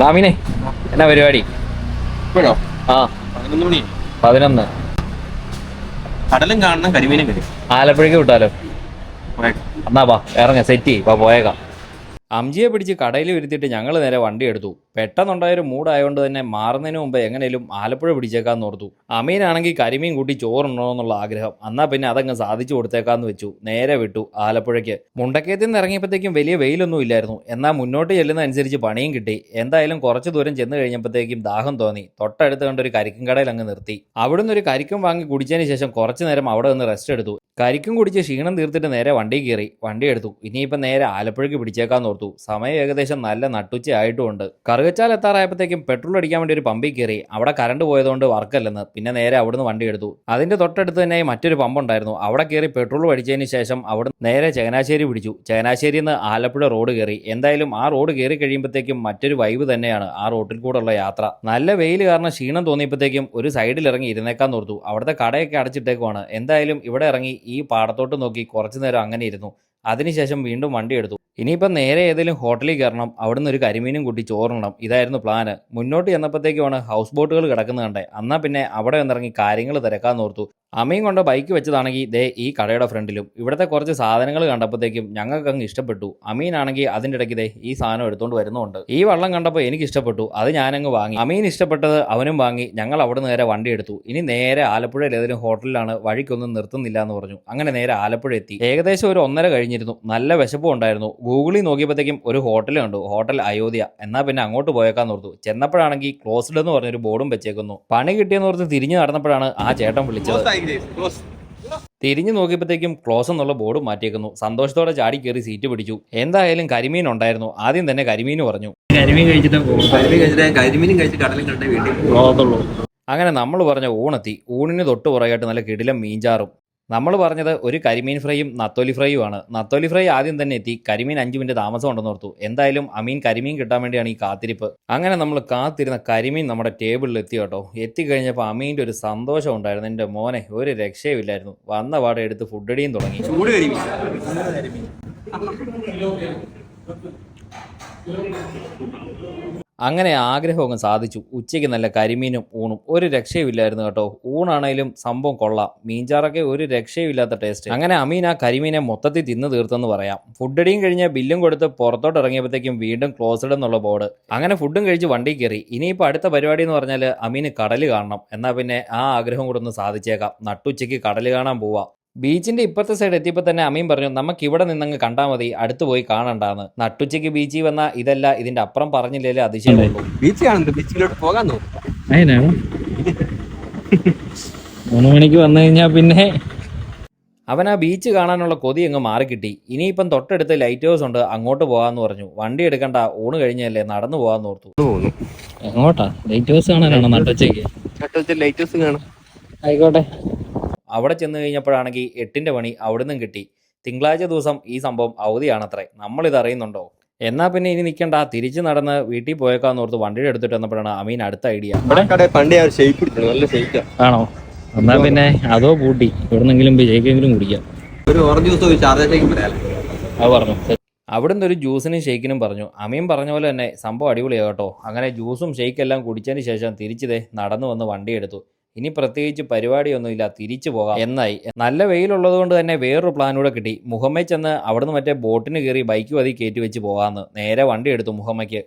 റാമിനെ എന്നാ പരിപാടി? ഇപ്പോഴോ ആ. പതിനൊന്ന് മണി. പതിനൊന്ന്. കടലും കാണണം കരിമീനും കരി ആലപ്പുഴയ്ക്ക് വിട്ടാലോ? എന്നാ വാ ഇറങ്ങ സെറ്റ് ചെയ്യ്. പോയേക്കാം. അംജിയെ പിടിച്ച് കടയിൽ വരുത്തിയിട്ട് ഞങ്ങൾ നേരെ വണ്ടി എടുത്തു. പെട്ടെന്നുണ്ടായൊരു മൂടായതുകൊണ്ട് തന്നെ മാറുന്നതിന് മുമ്പ് എങ്ങനെയും ആലപ്പുഴ പിടിച്ചേക്കാന്ന് ഓർത്തു. അമീനാണെങ്കിൽ കരിമീൻ കൂട്ടി ചോറുണ്ടോന്നുള്ള ആഗ്രഹം. എന്നാ പിന്നെ അതങ്ങ് സാധിച്ചു കൊടുത്തേക്കാന്ന് വെച്ചു. നേരെ വിട്ടു ആലപ്പുഴയ്ക്ക്. മുണ്ടക്കയത്തിൽ നിന്ന് ഇറങ്ങിയപ്പോഴത്തേക്കും വലിയ വെയിലൊന്നും ഇല്ലായിരുന്നു. എന്നാൽ മുന്നോട്ട് ചെല്ലുന്നതനുസരിച്ച് പണിയും കിട്ടി. എന്തായാലും കുറച്ച് ദൂരം ചെന്ന് കഴിഞ്ഞപ്പോഴത്തേക്കും ദാഹം തോന്നി. തൊട്ടടുത്ത് കണ്ട ഒരു കരിക്കും കടയിൽ അങ്ങ് നിർത്തി. അവിടുന്ന് ഒരു കരിക്കും വാങ്ങി കുടിച്ചതിന് ശേഷം കുറച്ചു നേരം അവിടെ നിന്ന് റെസ്റ്റ് എടുത്തു. കരിക്കും കുടിച്ച് ക്ഷീണം തീർത്തിട്ട് നേരെ വണ്ടി കയറി. വണ്ടി എടുത്തു. ഇനിയിപ്പം നേരെ ആലപ്പുഴയ്ക്ക് പിടിച്ചേക്കാന്ന് ഓർത്തു. സമയം ഏകദേശം നല്ല നട്ടുച്ച ആയിട്ടുമുണ്ട് കറുകച്ചാൽ എത്താറായപ്പോഴത്തേക്കും പെട്രോൾ അടിക്കാൻ വേണ്ടി ഒരു പമ്പിൽ കയറി. അവിടെ കറണ്ട് പോയതുകൊണ്ട് വർക്കല്ലെന്ന് പിന്നെ നേരെ അവിടുന്ന് വണ്ടി എടുത്തു. അതിന്റെ തൊട്ടടുത്ത് തന്നെ മറ്റൊരു പമ്പ് ഉണ്ടായിരുന്നു. അവിടെ കയറി പെട്രോൾ അടിച്ചതിന് ശേഷം അവിടെ നേരെ ചങ്ങനാശ്ശേരി പിടിച്ചു. ചങ്ങനാശ്ശേരിയിൽ നിന്ന് ആലപ്പുഴ റോഡ് കയറി. എന്തായാലും ആ റോഡ് കയറി കഴിയുമ്പോഴത്തേക്കും മറ്റൊരു വൈബ് തന്നെയാണ് ആ റോട്ടിൽ കൂടെയുള്ള യാത്ര. നല്ല വെയിൽ കാരണം ക്ഷീണം തോന്നിയപ്പോഴത്തേക്കും ഒരു സൈഡിൽ ഇറങ്ങി ഇരുന്നേക്കാൻ ഓർത്തു. അവിടുത്തെ കടയൊക്കെ അടച്ചിട്ടേക്കുവാണ്. എന്തായാലും ഇവിടെ ഇറങ്ങി ഈ പാടത്തോട്ട് നോക്കി കുറച്ചു നേരം അങ്ങനെ ഇരുന്നു. അതിനുശേഷം വീണ്ടും വണ്ടി എടുത്തു. ഇനിയിപ്പം നേരെ ഏതെങ്കിലും ഹോട്ടലിൽ കയറണം അവിടുന്ന് ഒരു കരിമീനും കൂട്ടി ചോറണം ഇതായിരുന്നു പ്ലാന് മുന്നോട്ട് ചെന്നപ്പോഴത്തേക്കുമാണ് ഹൗസ് ബോട്ടുകൾ കിടക്കുന്നത് കണ്ടേ എന്നാൽ പിന്നെ അവിടെ വന്നിറങ്ങി കാര്യങ്ങൾ തിരക്കാന്ന് ഓർത്തു. അമ്മയും കൊണ്ട് ബൈക്ക് വെച്ചതാണെങ്കിൽ ദേ ഈ കടയുടെ ഫ്രണ്ടിലും. ഇവിടുത്തെ കുറച്ച് സാധനങ്ങൾ കണ്ടപ്പോഴത്തേക്കും ഞങ്ങൾക്ക് അങ്ങ് ഇഷ്ടപ്പെട്ടു. അമീനാണെങ്കിൽ അതിന്റെ ഇടയ്ക്ക് ദേ ഈ സാധനം എടുത്തുകൊണ്ട് വരുന്നുണ്ട്. ഈ വള്ളം കണ്ടപ്പോൾ എനിക്ക് ഇഷ്ടപ്പെട്ടു. അത് ഞാനങ്ങ് വാങ്ങി. അമീൻ ഇഷ്ടപ്പെട്ടത് അവനും വാങ്ങി. ഞങ്ങൾ അവിടെ നേരെ വണ്ടി എടുത്തു. ഇനി നേരെ ആലപ്പുഴയിൽ ഏതെങ്കിലും ഹോട്ടലിലാണ് വഴിക്കൊന്നും നിർത്തുന്നില്ല എന്ന് പറഞ്ഞു. അങ്ങനെ നേരെ ആലപ്പുഴ എത്തി. ഏകദേശം ഒരു ഒന്നര കഴിഞ്ഞിരുന്നു. നല്ല വിശപ്പും ഉണ്ടായിരുന്നു. ഗൂഗിളിൽ നോക്കിയപ്പോഴത്തേക്കും ഒരു ഹോട്ടൽ കണ്ടു. ഹോട്ടൽ അയോധ്യ. എന്നാൽ പിന്നെ അങ്ങോട്ട് പോയേക്കാന്ന് ഓർത്തു. ചെന്നപ്പോഴാണെങ്കിൽ ക്ലോസ്ഡ് എന്ന് പറഞ്ഞൊരു ബോർഡും വെച്ചേക്കുന്നു. പണി കിട്ടിയെന്ന് ഓർത്ത് തിരിഞ്ഞു നടന്നപ്പോഴാണ് ആ ചേട്ടൻ വിളിച്ചത്. തിരിഞ്ഞു നോക്കിയപ്പോഴത്തേക്കും ക്ലോസ് എന്നുള്ള ബോർഡ് മാറ്റിയേക്കുന്നു. സന്തോഷത്തോടെ ചാടി കയറി സീറ്റ് പിടിച്ചു. എന്തായാലും കരിമീൻ ഉണ്ടായിരുന്നു. ആദ്യം തന്നെ കരിമീൻ പറഞ്ഞു. കരിമീൻ കഴിച്ചിട്ട് കരിമീൻ കഴിച്ചിട്ട് കരിമീനും കഴിച്ച് കടലും കണ്ടേ വീട്ടിൽ അങ്ങനെ നമ്മൾ പറഞ്ഞ ഊണെത്തി. ഊണിന് തൊട്ട് പുറകായിട്ട് നല്ല കിടിലം മീൻചാറും നമ്മൾ പറഞ്ഞത് ഒരു കരിമീൻ ഫ്രൈയും നത്തോലി ഫ്രൈയുമാണ്. നത്തോലി ഫ്രൈ ആദ്യം തന്നെ എത്തി. കരിമീൻ അഞ്ച് മിനിറ്റ് താമസം ഉണ്ടെന്ന് ഓർത്തു. എന്തായാലും അമീൻ കരിമീൻ കിട്ടാൻ വേണ്ടിയാണ് ഈ കാത്തിരിപ്പ്. അങ്ങനെ നമ്മൾ കാത്തിരുന്ന കരിമീൻ നമ്മുടെ ടേബിളിൽ എത്തി കേട്ടോ. എത്തിക്കഴിഞ്ഞപ്പോൾ അമീന്റെ ഒരു സന്തോഷം ഉണ്ടായിരുന്നു. എന്റെ മോനെ ഒരു രക്ഷയുമില്ലായിരുന്നു വന്ന പാടെ എടുത്ത് ഫുഡടിയും തുടങ്ങി. ചൂട് കരിമീൻ. അങ്ങനെ ആഗ്രഹം അങ്ങ് സാധിച്ചു. ഉച്ചയ്ക്ക് നല്ല കരിമീനും ഊണും. ഒരു രക്ഷയുമില്ലായിരുന്നു കേട്ടോ. ഊണാണേലും സംഭവം കൊള്ളാം. മീൻചാറൊക്കെ ഒരു രക്ഷയുമില്ലാത്ത ടേസ്റ്റ് അങ്ങനെ അമീൻ ആ കരിമീനെ മൊത്തത്തിൽ തിന്ന് തീർത്തെന്ന് പറയാം. ഫുഡടിയും കഴിഞ്ഞ് ബില്ലും കൊടുത്ത് പുറത്തോട്ട് ഇറങ്ങിയപ്പോഴത്തേക്കും വീണ്ടും ക്ലോസ്ഡ് എന്നുള്ള ബോർഡ് അങ്ങനെ ഫുഡും കഴിച്ച് വണ്ടി കയറി. ഇനിയിപ്പോൾ അടുത്ത പരിപാടി എന്ന് പറഞ്ഞാൽ അമീന് കടൽ കാണണം. എന്നാൽ പിന്നെ ആ ആഗ്രഹം കൂടെ ഒന്ന് സാധിച്ചേക്കാം. നട്ടുച്ചയ്ക്ക് കടൽ കാണാൻ പോവാം. ബീച്ചിന്റെ ഇപ്പുറത്തെ സൈഡ് എത്തിയപ്പോൾ തന്നെ അമീൻ പറഞ്ഞു നമുക്ക് ഇവിടെ നിന്നങ്ങ് കണ്ടാൽ മതി അടുത്ത് പോയി കാണണ്ടാന്ന്. നട്ടുച്ചയ്ക്ക് ബീച്ചിൽ വന്ന ഇതല്ല ഇതിന്റെ അപ്പുറം പറഞ്ഞില്ലേ അതിശയമുള്ളൂ. ബീച്ച് കാണുന്നുണ്ട് ബീച്ചിലോട്ട് പോകാൻ തോന്നുന്നു അതിനാണ് മൂന്ന് മണിക്ക് വന്നു കഴിഞ്ഞാൽ പിന്നെ അവൻ ആ ബീച്ച് കാണാനുള്ള കൊതി അങ്ങ് മാറിക്കിട്ടി. ഇനിയിപ്പം തൊട്ടടുത്ത് ലൈറ്റ് ഹൗസ് ഉണ്ട് അങ്ങോട്ട് പോകാന്ന് പറഞ്ഞു. വണ്ടി എടുക്കണ്ട ഊണ് കഴിഞ്ഞല്ലേ നടന്നു പോകാന്ന് ഓർത്തു. എങ്ങോട്ടാ? ലൈറ്റ് ഹൗസ് കാണാനാണോ നട്ടുച്ചയ്ക്ക്? ലൈറ്റ് ലൈറ്റേഴ്സ് കാണാം. ആയിക്കോട്ടെ. അവിടെ ചെന്ന് കഴിഞ്ഞപ്പോഴാണെങ്കിൽ എട്ടിന്റെ പണി അവിടുന്ന് കിട്ടി. തിങ്കളാഴ്ച ദിവസം ഈ സംഭവം അവധിയാണത്രേ. നമ്മളിത് അറിയുന്നുണ്ടോ? എന്നാ പിന്നെ ഇനി നിൽക്കണ്ട. തിരിച്ചു നടന്ന് വീട്ടിൽ പോയേക്കാന്ന് ഓർത്ത് വണ്ടിയുടെ എടുത്തിട്ട് വന്നപ്പോഴാണ് അമീൻ അടുത്ത ഐഡിയ. പണ്ടേ നല്ല ഷേക്കാ ആണോ? എന്നാ പിന്നെ അതോ കൂട്ടി. എവിടെന്നെങ്കിലും ജയിക്കെങ്കിലും കുടിക്കാം. ഒരു ഓറഞ്ച് ജ്യൂസ് അത് പറഞ്ഞു. അവിടുന്ന് ഒരു ജ്യൂസിനും ഷേക്കിനും പറഞ്ഞു. അമീൻ പറഞ്ഞ പോലെ തന്നെ സംഭവം അടിപൊളിയാകട്ടോ അങ്ങനെ ജ്യൂസും ഷെയ്ക്കെല്ലാം കുടിച്ചതിന് ശേഷം തിരിച്ചതേ നടന്നു വന്ന് വണ്ടി എടുത്തു. ഇനി പ്രത്യേകിച്ച് പരിപാടിയൊന്നുമില്ല തിരിച്ചു പോകാം. എന്നായി. നല്ല വെയിലുള്ളത് കൊണ്ട് തന്നെ വേറൊരു പ്ലാൻ കൂടെ കിട്ടി. മുഹമ്മ ചെന്ന് അവിടുന്ന് മറ്റേ ബോട്ടിന് കയറി ബൈക്ക് വതി കയറ്റി വെച്ച് പോകാമെന്ന് നേരെ വണ്ടി എടുത്തു മുഹമ്മയ്ക്ക്.